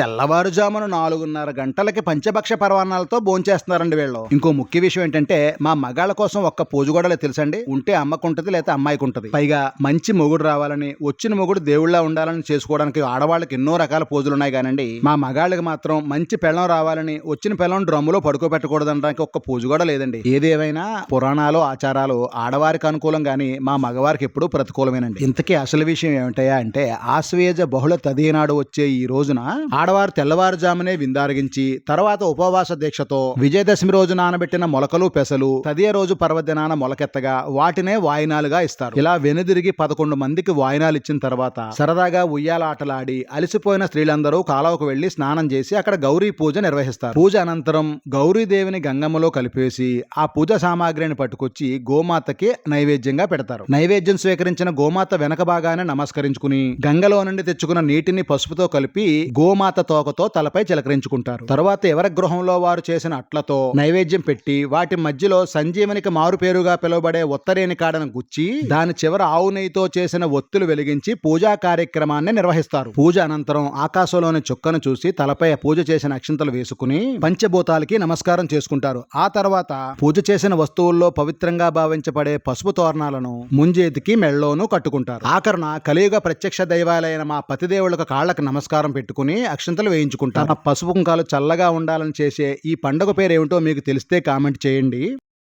తెల్లవారుజామున నాలుగున్నర గంటలకి పంచభక్ష పరవాన్నాలతో భోంచేస్తున్నారండి వీళ్ళు. ఇంకో ముఖ్య విషయం ఏంటంటే మా మగాళ్ళ కోసం ఒక్క పూజ కూడా తెలుసండి. ఉంటే అమ్మకు ఉంటది లేదా అమ్మాయికి ఉంటది పైగా మంచి మొగుడు రావాలని వచ్చిన మొగుడు దేవుళ్ళ ఉండాలని చేసుకోవడానికి ఆడవాళ్ళకి ఎన్నో రకాల పూజలు ఉన్నాయి కానండి. మా మగాళ్ళకి మాత్రం మంచి పెళ్ళం రావాలని వచ్చిన పెళ్ళం డ్రమ్ములో పడుకోబెట్టకూడదనడానికి ఒక్క పూజ కూడా లేదండి. ఏదేమైనా పురాణాలు ఆచారాలు ఆడవారికి అనుకూలం కానీ మా మగవారికి ఎప్పుడూ ప్రతికూలమేనండి. ఇంతకీ అసలు విషయం ఏమిటయా అంటే ఆశ్వేజ బహుళ తదినాడు వచ్చే ఈ రోజున ఆడవారు తెల్లవారుజామునే విందారగించి తర్వాత ఉపవాస దీక్షతో విజయదశమి రోజు నానబెట్టిన మొలకలు పెసలు తదియ రోజు పర్వదినాన మొలకెత్తగా వాటినే వాయినాలుగా ఇస్తారు. ఇలా వెనుదిరిగి పదకొండు మందికి వాయినాలు ఇచ్చిన తర్వాత సరదాగా ఉయ్యాల ఆటలాడి అలసిపోయిన స్త్రీలందరూ కాలవకు వెళ్ళి స్నానం చేసి అక్కడ గౌరీ పూజ నిర్వహిస్తారు. పూజ అనంతరం గౌరీదేవిని గంగమ్మలో కలిపేసి ఆ పూజ సామాగ్రిని పట్టుకొచ్చి గోమాతకి నైవేద్యంగా పెడతారు. నైవేద్యం స్వీకరించిన గోమాత వెనక భాగాన్ని నమస్కరించుకుని గంగలో నుండి తెచ్చుకున్న నీటిని పసుపుతో కలిపి గోమాత తోకతో తలపై చిలకరించుకుంటారు. తర్వాత ఎవరి గృహంలో వారు చేసిన అట్లతో నైవేద్యం పెట్టి వాటి మధ్యలో సంజీవనికి మారు పేరుగా పిలువబడే ఉత్తరేని కాడను గుచ్చి దాని చివర ఆవు నెయ్యితో చేసిన ఒత్తులు వెలిగించి పూజా కార్యక్రమాన్ని నిర్వహిస్తారు. పూజ అనంతరం ఆకాశంలోని చుక్కను చూసి తలపై పూజ చేసిన అక్షింతలు వేసుకుని పంచభూతాలకి నమస్కారం చేసుకుంటారు. ఆ తర్వాత పూజ చేసిన వస్తువుల్లో పవిత్రంగా భావించబడే పసుపు తోరణాలను ముంజేతికి మెళ్ళలోనూ కట్టుకుంటారు. ఆఖరణ కలియుగ ప్రత్యక్ష దైవాలైన మా పతిదేవులకు కాళ్ళకు నమస్కారం పెట్టుకుని అక్షంతలు వేయించుకుంటాను. పసుపు కుంకాలు చల్లగా ఉండాలని చేసే ఈ పండుగ పేరు ఏమిటో మీకు తెలిస్తే కామెంట్ చేయండి.